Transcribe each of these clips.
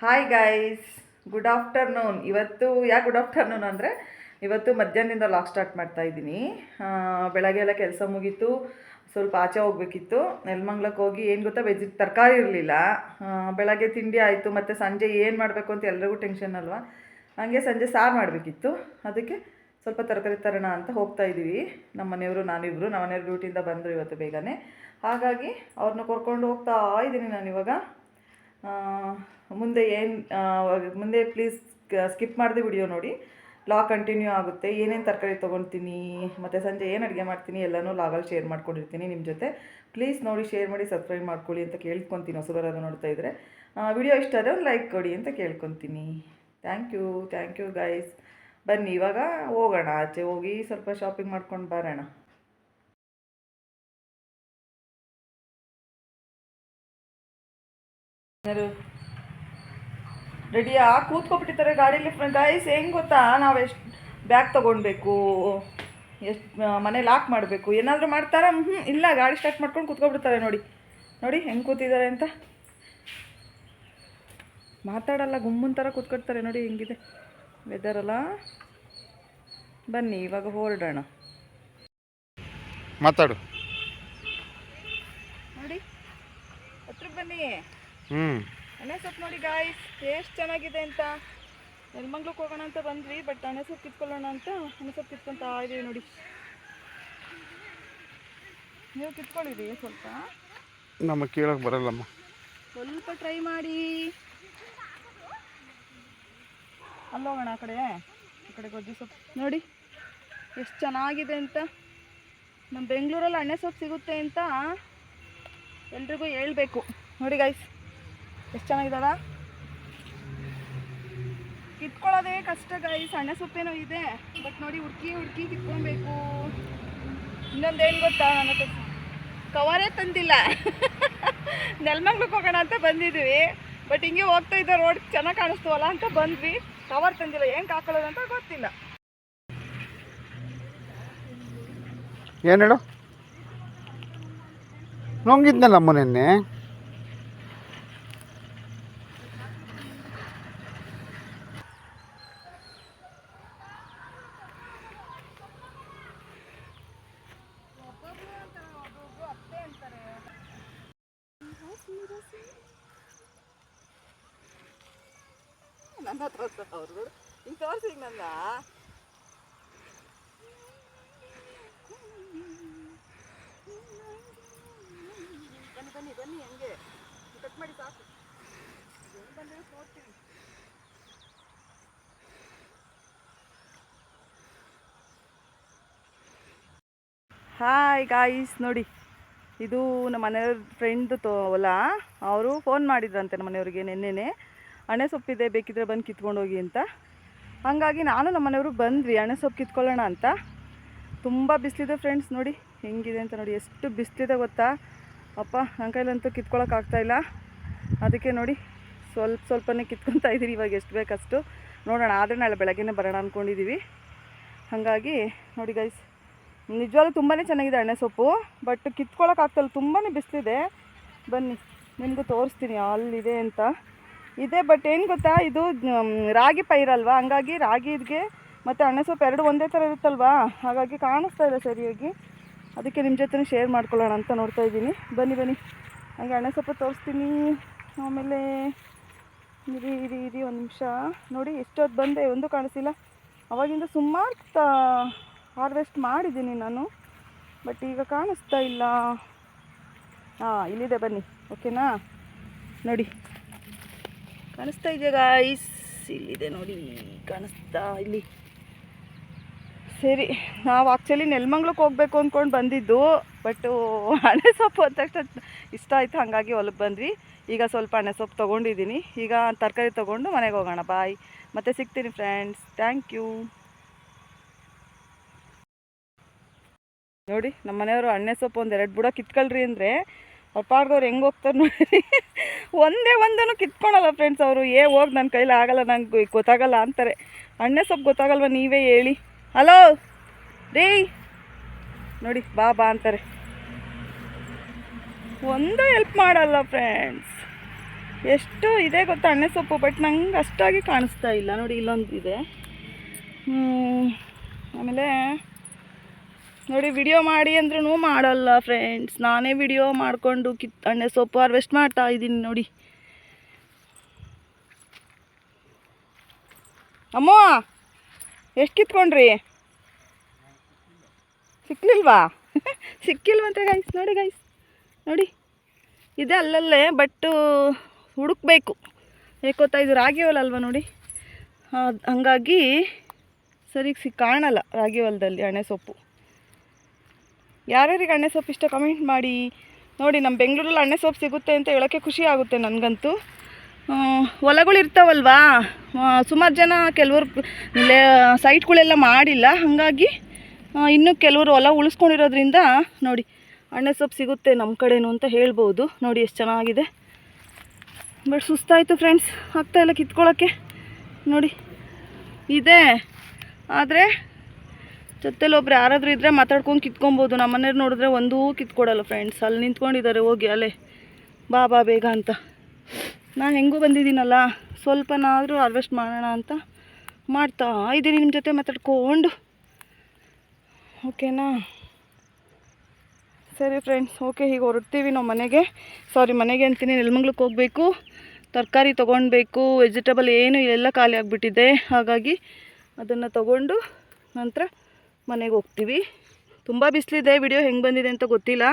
Hi guys good afternoon ಇವತ್ತು, ಯಾಕೆ good afternoon ಅಂದರೆ, ಇವತ್ತು ಮಧ್ಯಾಹ್ನದಿಂದ ಲಾಕ್ ಸ್ಟಾರ್ಟ್ ಮಾಡ್ತಾ ಇದ್ದೀನಿ. ಬೆಳಗ್ಗೆ ಎಲ್ಲ ಕೆಲಸ ಮುಗೀತು. ಸ್ವಲ್ಪ ಆಚೆ ಹೋಗ್ಬೇಕಿತ್ತು. ನೆಲಮಂಗ್ಲಕ್ಕೆ ಹೋಗಿ ಏನು ಗೊತ್ತಾ ವೆಜ್ ತರಕಾರಿ ಇರಲಿಲ್ಲ. ಬೆಳಗ್ಗೆ ತಿಂಡಿ ಆಯಿತು, ಮತ್ತು ಸಂಜೆ ಏನು ಮಾಡಬೇಕು ಅಂತ ಎಲ್ರಿಗೂ ಟೆನ್ಷನ್ ಅಲ್ವಾ? ಹಾಗೆ ಸಂಜೆ ಸಾರು ಮಾಡಬೇಕಿತ್ತು. ಅದಕ್ಕೆ ಸ್ವಲ್ಪ ತರಕಾರಿ ತರೋಣ ಅಂತ ಹೋಗ್ತಾ ಇದ್ದೀವಿ ನಮ್ಮ ಮನೆಯವರು ನಾನಿಬ್ಬರು ನಮ್ಮ ಮನೆಯವ್ರ ಡ್ಯೂಟಿಯಿಂದ ಬಂದರು ಇವತ್ತು ಬೇಗನೆ. ಹಾಗಾಗಿ ಅವ್ರನ್ನ ಕರ್ಕೊಂಡು ಹೋಗ್ತಾ ಇದ್ದೀನಿ ನಾನು ಇವಾಗ. ಮುಂದೆ ಏನು ಮುಂದೆ ಪ್ಲೀಸ್ ಸ್ಕಿಪ್ ಮಾಡಿದೆ ವಿಡಿಯೋ ನೋಡಿ. ಲಾಗ್ ಕಂಟಿನ್ಯೂ ಆಗುತ್ತೆ. ಏನೇನು ತರಕಾರಿ ತೊಗೊತೀನಿ ಮತ್ತು ಸಂಜೆ ಏನು ಅಡುಗೆ ಮಾಡ್ತೀನಿ ಎಲ್ಲನೂ ಲಾಗಲ್ಲಿ ಶೇರ್ ಮಾಡ್ಕೊಂಡಿರ್ತೀನಿ ನಿಮ್ಮ ಜೊತೆ. ಪ್ಲೀಸ್ ನೋಡಿ ಶೇರ್ ಮಾಡಿ ಸಬ್ಸ್ಕ್ರೈಬ್ ಮಾಡ್ಕೊಳ್ಳಿ ಅಂತ ಕೇಳ್ಕೊತೀನಿ ಹೊಸಬರಾದ್ರು ನೋಡ್ತಾ ಇದ್ದರೆ ವಿಡಿಯೋ ಇಷ್ಟ ಆದರೆ ಒಂದು ಲೈಕ್ ಕೊಡಿ ಅಂತ ಕೇಳ್ಕೊತೀನಿ. Thank you thank you guys ಬನ್ನಿ, ಇವಾಗ ಹೋಗೋಣ. ಆಚೆ ಹೋಗಿ ಸ್ವಲ್ಪ ಶಾಪಿಂಗ್ ಮಾಡ್ಕೊಂಡು ಬರೋಣ. ಯಾರು? ರೆಡಿಯಾ ಕೂತ್ಕೊಬಿಟ್ಟಿದ್ದಾರೆ ಗಾಡೀಲಿ ಗಾಯಸ್ ಹೆಂಗೆ ಗೊತ್ತಾ? ನಾವು ಎಷ್ಟು ಬ್ಯಾಗ್ ತೊಗೊಳ್ಬೇಕು ಎಷ್ಟು ಮನೆ ಲಾಕ್ ಮಾಡಬೇಕು ಏನಾದರೂ ಮಾಡ್ತಾರಾ? ಹ್ಞೂ ಇಲ್ಲ ಗಾಡಿ ಸ್ಟಾರ್ಟ್ ಮಾಡ್ಕೊಂಡು ಕೂತ್ಕೊಬಿಡ್ತಾರೆ ನೋಡಿ. ನೋಡಿ ಹೆಂಗೆ ಕೂತಿದ್ದಾರೆ ಅಂತ. ಮಾತಾಡಲ್ಲ ಗುಮ್ಮನ್ ಥರ ಕೂತ್ಕೊಡ್ತಾರೆ ನೋಡಿ ಹೆಂಗಿದೆ. ವೆದರ್ ಅಲ್ಲ. ಬನ್ನಿ ಇವಾಗ ಹೊರಡೋಣ. ಮಾತಾಡು. ನೋಡಿ ಹತ್ರ ಬನ್ನಿ. ಹ್ಞೂ ಅಣೆ ಸೊಪ್ಪು ನೋಡಿ ಗಾಯ್ಸ್ ಎಷ್ಟು ಚೆನ್ನಾಗಿದೆ ಅಂತ. ನೆಲಮಂಗ್ಲಕ್ಕೆ ಹೋಗೋಣ ಅಂತ ಬಂದ್ವಿ ಬಟ್ ಅಣೆ ಸೊಪ್ಪು ಕಿತ್ಕೊಳ್ಳೋಣ ಅಂತ ಅಣೆ ಸೊಪ್ಪು ಕಿತ್ಕೊತಾ ಇದೀವಿ ನೋಡಿ. ನೀವು ಕಿತ್ಕೊಳ್ಳಿರಿ ಸ್ವಲ್ಪ. ನಮಗೆ ಕೇಳೋಕೆ ಬರಲ್ಲಮ್ಮ. ಸ್ವಲ್ಪ ಟ್ರೈ ಮಾಡಿ. ಅಲ್ಲೋಗೋಣ ಆ ಕಡೆ ಆ ಕಡೆ ಗೊಜ್ಜು ಸೊಪ್ಪು. ನೋಡಿ ಎಷ್ಟು ಚೆನ್ನಾಗಿದೆ ಅಂತ. ನಮ್ಮ ಬೆಂಗಳೂರಲ್ಲಿ ಅಣ್ಣೆ ಸೊಪ್ಪು ಸಿಗುತ್ತೆ ಅಂತ ಎಲ್ರಿಗೂ ಹೇಳ್ಬೇಕು. ನೋಡಿ ಗೈಸ್ ಎಷ್ಟು ಚೆನ್ನಾಗಿದ್ದಾಳ? ಕಿತ್ಕೊಳ್ಳೋದೇ ಕಷ್ಟ ಗಾಯಿ ಸಣ್ಣ ಸೊಪ್ಪೇನೋ ಇದೆ. ಬಟ್ ನೋಡಿ ಹುಡುಕಿ ಹುಡುಕಿ ಕಿತ್ಕೊಬೇಕು ಏನು ಗೊತ್ತಾ ನನ್ನ ಕವರೇ ತಂದಿಲ್ಲ. ನೆಲ್ಮಂಗ್ಳಕ್ಕೆ ಹೋಗೋಣ ಅಂತ ಬಂದಿದ್ವಿ. ಬಟ್ ಹಿಂಗೆ ಹೋಗ್ತಾ ಇದ್ದ ರೋಡ್ ಚೆನ್ನಾಗಿ ಕಾಣಿಸ್ತವಲ್ಲ ಅಂತ ಬಂದ್ವಿ. ಕವರ್ ತಂದಿಲ್ಲ, ಹೆಂಗೆ ಹಾಕೊಳ್ಳೋದು ಅಂತ ಗೊತ್ತಿಲ್ಲ. ಏನು ಹೇಳು? ನುಂಗಿದ್ನಲ್ಲಮ್ಮ ನಿನ್ನೆ? ನನ್ನ ಹತ್ರ ಅವರು ಹಿಂಗೆ ತೋರಿಸಿ ನನ್ನ. ಬನ್ನಿ ಬನ್ನಿ ಬನ್ನಿ ಹಂಗೆ. ಕಟ್ ಮಾಡಿ ಸಾಕು. ಹೆಂಗೆ ಬಂದರೆ ನೋಡ್ತೀನಿ. ಹಾಯ್ ಗಾಯ್ಸ್ ನೋಡಿ, ಇದು ನಮ್ಮ ಮನೆಯವ್ರ ಫ್ರೆಂಡ್ ತೋ ಅವರು ಫೋನ್ ಮಾಡಿದ್ರಂತೆ ನಮ್ಮ ಮನೆಯವ್ರಿಗೆ ನೆನ್ನೆನೆ. ಅಣೆ ಸೊಪ್ಪಿದೆ, ಬೇಕಿದ್ರೆ ಬಂದು ಕಿತ್ಕೊಂಡು ಹೋಗಿ ಅಂತ. ಹಾಗಾಗಿ ನಾನು ನಮ್ಮ ಮನೆಯವರು ಬಂದ್ವಿ ಅಣೆ ಸೊಪ್ಪು ಕಿತ್ಕೊಳ್ಳೋಣ ಅಂತ. ತುಂಬ ಬಿಸಿಲಿದೆ ಫ್ರೆಂಡ್ಸ್ ನೋಡಿ ಹೆಂಗಿದೆ ಅಂತ ನೋಡಿ, ಎಷ್ಟು ಬಿಸಿಲಿದೆ ಗೊತ್ತಾ? ಅಪ್ಪ ನನ್ನ ಕೈಲಂತೂ ಕಿತ್ಕೊಳ್ಳೋಕ್ಕಾಗ್ತಾಯಿಲ್ಲ ಅದಕ್ಕೆ ನೋಡಿ ಸ್ವಲ್ಪ ಸ್ವಲ್ಪನೇ ಕಿತ್ಕೊತಾ ಇದ್ದೀರಿ ಇವಾಗ ಎಷ್ಟು ಬೇಕಷ್ಟು. ನೋಡೋಣ, ಆದರೆ ನಾಳೆ ಬೆಳಗ್ಗೆನೇ ಬರೋಣ ಅಂದ್ಕೊಂಡಿದ್ದೀವಿ ಹಾಗಾಗಿ ನೋಡಿ ಗೈಸ್ ನಿಜವಾಗ್ಲೂ ತುಂಬಾ ಚೆನ್ನಾಗಿದೆ ಎಣ್ಣೆ ಸೊಪ್ಪು ಬಟ್ ಕಿತ್ಕೊಳ್ಳೋಕ್ಕಾಗ್ತಲ್ಲ ತುಂಬಾ ಬಿಸಿಲಿದೆ. ಬನ್ನಿ, ನಿಮಗೂ ತೋರಿಸ್ತೀನಿ, ಅಲ್ಲಿದೆ ಅಂತ. ಇದೆ ಬಟ್ ಏನು ಗೊತ್ತಾ? ಇದು ರಾಗಿ ಪೈರಲ್ವಾ ಹಂಗಾಗಿ ರಾಗಿಗೆ ಮತ್ತು ಅಣ್ಣ ಸೊಪ್ಪು ಎರಡು ಒಂದೇ ಥರ ಇರುತ್ತಲ್ವಾ? ಹಾಗಾಗಿ ಕಾಣಿಸ್ತಾ ಇಲ್ಲ ಸರಿಯಾಗಿ. ಅದಕ್ಕೆ ನಿಮ್ಮ ಜೊತೆ ಶೇರ್ ಮಾಡ್ಕೊಳ್ಳೋಣ ಅಂತ ನೋಡ್ತಾ ಇದ್ದೀನಿ. ಬನ್ನಿ ಬನ್ನಿ. ಹಂಗೆ ಅಣ್ಣ ಸೊಪ್ಪು ತೋರಿಸ್ತೀನಿ. ಆಮೇಲೆ ಇರಿ ಇರಿ ಇರಿ ಒಂದು ನಿಮಿಷ. ನೋಡಿ ಎಷ್ಟೊತ್ತು ಬಂದೆ, ಒಂದು ಕಾಣಿಸಿಲ್ಲ ಅವಾಗಿಂದ ಸುಮಾರು ಹಾರ್ವೆಸ್ಟ್ ಮಾಡಿದ್ದೀನಿ ನಾನು. ಬಟ್ ಈಗ ಕಾಣಿಸ್ತಾ ಇಲ್ಲ. ಹಾಂ, ಇಲ್ಲಿದೆ, ಬನ್ನಿ. ಓಕೆನಾ ನೋಡಿ. ಕಾಣಿಸ್ತಾ ಇದೆಯಾ ಗಾಯ್ಸ್ ಇಲ್ಲಿದೆ ನೋಡಿ, ಕಾಣಿಸ್ತಾ ಇಲ್ಲಿ. ಸರಿ, ನಾವು ಆ್ಯಕ್ಚುಲಿ ನೆಲ್ಮಂಗ್ಳಕ್ಕೆ ಹೋಗ್ಬೇಕು ಅಂದ್ಕೊಂಡು ಬಂದಿದ್ದು ಬಟ್ಟು ಹಣೆ ಸೊಪ್ಪು ಅಂತ ಇಷ್ಟ ಆಯಿತು, ಹಾಗಾಗಿ ಹೊಲಕ್ಕೆ ಬಂದ್ವಿ. ಈಗ ಸ್ವಲ್ಪ ಹಣೆ ಸೊಪ್ಪು ತೊಗೊಂಡಿದ್ದೀನಿ. ಈಗ ತರಕಾರಿ ತೊಗೊಂಡು ಮನೆಗೆ ಹೋಗೋಣ ಬಾಯ್ ಮತ್ತೆ ಸಿಗ್ತೀನಿ ಫ್ರೆಂಡ್ಸ್ ಥ್ಯಾಂಕ್ ಯು ನೋಡಿ ನಮ್ಮ ಮನೆಯವರು ಹಣ್ಣೆ ಸೊಪ್ಪು ಒಂದು ಎರಡು ಬುಡ ಕಿತ್ಕೊಳ್ರಿ ಅಂದರೆ ಅವ್ರ ಪಾಡ್ದವ್ರು ಹೆಂಗೆ ಹೋಗ್ತಾರೆ ನೋಡಿ. ಒಂದೇ ಒಂದನ್ನು ಕಿತ್ಕೊಳಲ್ಲ ಫ್ರೆಂಡ್ಸ್ ಅವರು. ಏ, ಹೋಗಿ ನನ್ನ ಕೈಲಿ ಆಗಲ್ಲ, ನಂಗೆ ಗೊತ್ತಾಗಲ್ಲ ಅಂತಾರೆ. ಅಣ್ಣೆ ಸೊಪ್ಪು ಗೊತ್ತಾಗಲ್ವ ನೀವೇ ಹೇಳಿ. ಹಲೋ ರೀ. ನೋಡಿ, ಬಾ ಬಾ ಅಂತಾರೆ. ಒಂದು ಹೆಲ್ಪ್ ಮಾಡಲ್ಲ ಫ್ರೆಂಡ್ಸ್ ಎಷ್ಟು ಇದೆ ಗೊತ್ತಾ ಅಣ್ಣೆ ಸೊಪ್ಪು ಬಟ್ ನಂಗೆ ಅಷ್ಟಾಗಿ ಕಾಣಿಸ್ತಾ ಇಲ್ಲ. ನೋಡಿ, ಇಲ್ಲೊಂದು ಇದೆ. ಆಮೇಲೆ ನೋಡಿ ವಿಡಿಯೋ ಮಾಡಿ ಅಂದ್ರೂ ಮಾಡಲ್ಲ ಫ್ರೆಂಡ್ಸ್ ನಾನೇ ವಿಡಿಯೋ ಮಾಡಿಕೊಂಡು ಕಿತ್ ಎಣ್ಣೆ ಸೊಪ್ಪು ಹಾರ್ವೆಸ್ಟ್ ಮಾಡ್ತಾ ಇದ್ದೀನಿ ನೋಡಿ. ಅಮ್ಮ, ಎಷ್ಟು ಕಿತ್ಕೊಂಡ್ರಿ? ಸಿಕ್ಲಿಲ್ವಾ? ಸಿಕ್ಕಿಲ್ವಂತೆ ಗೈಸ್ ನೋಡಿ ಗೈಸ್ ನೋಡಿ. ಇದೆ ಅಲ್ಲಲ್ಲೇ ಬಟ್ಟು ಹುಡುಕ್ಬೇಕು. ಏಕೋತಾ ಇದು ರಾಗಿ ಹೊಲಲ್ವ ನೋಡಿ. ಹಂಗಾಗಿ ಸರಿಗೆ ಸಿ ಕಾಣಲ್ಲ ರಾಗಿ ಹೊಲದಲ್ಲಿ ಹಣೆ ಸೊಪ್ಪು. ಯಾರ್ಯಾರಿಗೆ ಅಣ್ಣೆ ಸೊಪ್ಪು ಇಷ್ಟ ಕಮೆಂಟ್ ಮಾಡಿ. ನೋಡಿ ನಮ್ಮ ಬೆಂಗಳೂರಲ್ಲಿ ಅಣ್ಣೆ ಸೊಪ್ಪು ಸಿಗುತ್ತೆ ಅಂತ ಹೇಳೋಕ್ಕೆ ಖುಷಿ ಆಗುತ್ತೆ ನನಗಂತೂ. ಹೊಲಗಳು ಇರ್ತಾವಲ್ವಾ? ಸುಮಾರು ಜನ ಕೆಲವರು ಸೈಟ್ಗಳೆಲ್ಲ ಮಾಡಿಲ್ಲ. ಹಾಗಾಗಿ ಇನ್ನೂ ಕೆಲವರು ಹೊಲ ಉಳಿಸ್ಕೊಂಡಿರೋದ್ರಿಂದ ನೋಡಿ ಅಣ್ಣೆ ಸೊಪ್ಪು ಸಿಗುತ್ತೆ ನಮ್ಮ ಕಡೆನೂ ಅಂತ ಹೇಳ್ಬೋದು. ನೋಡಿ, ಎಷ್ಟು ಚೆನ್ನಾಗಿದೆ. ಬಟ್ ಸುಸ್ತಾಯಿತು ಫ್ರೆಂಡ್ಸ್ ಆಗ್ತಾಯಿಲ್ಲ ಕಿತ್ಕೊಳ್ಳೋಕ್ಕೆ ನೋಡಿ, ಇದೆ. ಆದರೆ ಜೊತೆಲಿ ಒಬ್ರು ಯಾರಾದರೂ ಇದ್ದರೆ ಮಾತಾಡ್ಕೊಂಡು ಕಿತ್ಕೊಬೋದು. ನಮ್ಮ ಮನೆಯವ್ರು ನೋಡಿದ್ರೆ ಒಂದೂ ಕಿತ್ಕೊಡಲ್ಲ ಫ್ರೆಂಡ್ಸ್ ಅಲ್ಲಿ ನಿಂತ್ಕೊಂಡಿದ್ದಾರೆ ಹೋಗಿ ಅಲ್ಲೇ. ಬಾ ಬಾ, ಬೇಗ ಅಂತ. ನಾ ಹೆಂಗೂ ಬಂದಿದ್ದೀನಲ್ಲ, ಸ್ವಲ್ಪನಾದರೂ ಹಾರ್ವೆಸ್ಟ್ ಮಾಡೋಣ ಅಂತ ಮಾಡ್ತಾ ಇದ್ದೀನಿ ನಿಮ್ಮ ಜೊತೆ ಮಾತಾಡ್ಕೊಂಡು. ಓಕೆನಾ ಸರಿ ಫ್ರೆಂಡ್ಸ್ ಓಕೆ ಈಗ ಹೊರಡ್ತೀವಿ ನಾವು ಮನೆಗೆ. ಸಾರಿ ಮನೆಗೆ ಅಂತೀನಿ ನೆಲಮಂಗ್ಳಕ್ಕೆ ಹೋಗಬೇಕು. ತರಕಾರಿ ತೊಗೊಳ್ಬೇಕು ವೆಜಿಟೇಬಲ್ ಏನು, ಎಲ್ಲ ಖಾಲಿ ಆಗಿಬಿಟ್ಟಿದೆ. ಹಾಗಾಗಿ ಅದನ್ನು ತಗೊಂಡು ನಂತರ ಮನೆಗೆ ಹೋಗ್ತೀವಿ. ತುಂಬ ಬಿಸಿಲಿದೆ ವಿಡಿಯೋ ಹೆಂಗೆ ಬಂದಿದೆ ಅಂತ ಗೊತ್ತಿಲ್ಲ.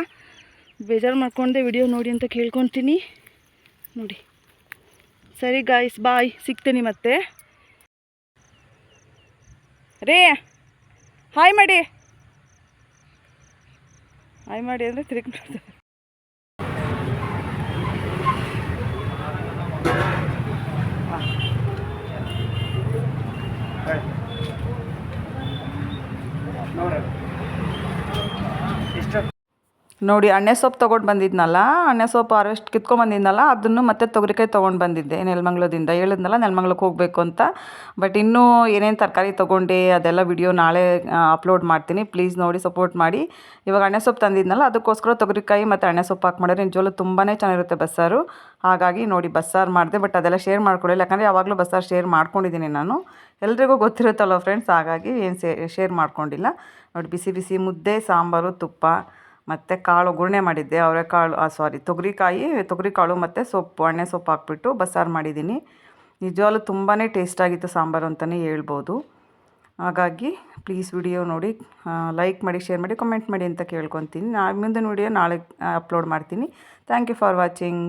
ಬೇಜಾರು ಮಾಡ್ಕೊಂಡೆ ವಿಡಿಯೋ ನೋಡಿ ಅಂತ ಕೇಳ್ಕೊತೀನಿ. ನೋಡಿ. ಸರಿ ಗಾಯ್ಸ್ ಬಾಯ್ ಸಿಗ್ತೀನಿ ಮತ್ತೆ. ರೇ ಹಾಯ್ ಮಾಡಿ. ಹಾಯ್ ಮಾಡಿ ಅಂದರೆ ತಿರುಗಿ ನೋಡಿ ಅಣ್ಣೆ ಸೊಪ್ಪು ತೊಗೊಂಡು ಬಂದಿದ್ನಲ್ಲ, ಅಣ್ಣೆ ಸೊಪ್ಪು ಹಾರ್ವೆಸ್ಟ್ ಕಿತ್ಕೊಂಡು ಬಂದಿದ್ನಲ್ಲ, ಅದನ್ನು ಮತ್ತೆ ತೊಗರಿಕಾಯಿ ತೊಗೊಂಡು ಬಂದಿದ್ದೆ. ನೆಲಮಂಗ್ಲದಿಂದ? ಹೇಳಿದ್ನಲ್ಲ ನೆಲಮಂಗ್ಲಕ್ಕೆ ಹೋಗಬೇಕು ಅಂತ. ಬಟ್ ಇನ್ನೂ ಏನೇನು ತರಕಾರಿ ತೊಗೊಂಡೆ, ಅದೆಲ್ಲ ವಿಡಿಯೋ ನಾಳೆ ಅಪ್ಲೋಡ್ ಮಾಡ್ತೀನಿ. ಪ್ಲೀಸ್ ನೋಡಿ ಸಪೋರ್ಟ್ ಮಾಡಿ. ಇವಾಗ ಅಣ್ಣೆ ಸೊಪ್ಪು ತಂದಿದ್ನಲ್ಲ, ಅದಕ್ಕೋಸ್ಕರ ತೊಗರಿಕಾಯಿ ಮತ್ತು ಅಣ್ಣೆ ಸೊಪ್ಪು ಹಾಕಿ ಮಾಡಿದ್ರೆ ನಿಜವಲ್ಲೂ ತುಂಬಾ ಚೆನ್ನಾಗಿರುತ್ತೆ ಬಸ್ಸಾರು. ಹಾಗಾಗಿ ನೋಡಿ ಬಸ್ಸಾರು ಮಾಡಿದೆ ಬಟ್ ಅದೆಲ್ಲ ಶೇರ್ ಮಾಡ್ಕೊಳ್ಳಿಲ್ಲ ಯಾಕಂದರೆ ಯಾವಾಗಲೂ ಬಸ್ಸಾರು ಶೇರ್ ಮಾಡ್ಕೊಂಡಿದ್ದೀನಿ ನಾನು. ಎಲ್ರಿಗೂ ಗೊತ್ತಿರುತ್ತಲ್ಲ ಫ್ರೆಂಡ್ಸ್ ಹಾಗಾಗಿ ಏನು ಶೇರ್ ಮಾಡ್ಕೊಂಡಿಲ್ಲ. ನೋಡಿ ಬಿಸಿ ಬಿಸಿ ಮುದ್ದೆ, ಸಾಂಬಾರು, ತುಪ್ಪ. ಮತ್ತು ಕಾಳು ಒಗ್ಗರಣೆ ಮಾಡಿದ್ದೆ ಅವರೆಕಾಳು ಸಾರಿ ತೊಗರಿಕಾಯಿ, ತೊಗರಿಕಾಳು ಮತ್ತು ಸೊಪ್ಪು, ಎಣ್ಣೆ ಸೊಪ್ಪು ಹಾಕ್ಬಿಟ್ಟು ಬಸ್ಸಾರು ಮಾಡಿದ್ದೀನಿ. ನಿಜವಾಗ್ಲೂ ತುಂಬಾ ಟೇಸ್ಟಾಗಿತ್ತು ಸಾಂಬಾರು ಅಂತಲೇ ಹೇಳ್ಬೋದು. ಹಾಗಾಗಿ ಪ್ಲೀಸ್ ವಿಡಿಯೋ ನೋಡಿ ಲೈಕ್ ಮಾಡಿ ಶೇರ್ ಮಾಡಿ ಕಮೆಂಟ್ ಮಾಡಿ ಅಂತ ಕೇಳ್ಕೊತೀನಿ. ನಾ ಮುಂದಿನ ವಿಡಿಯೋ ನಾಳೆ ಅಪ್ಲೋಡ್ ಮಾಡ್ತೀನಿ. Thank you for watching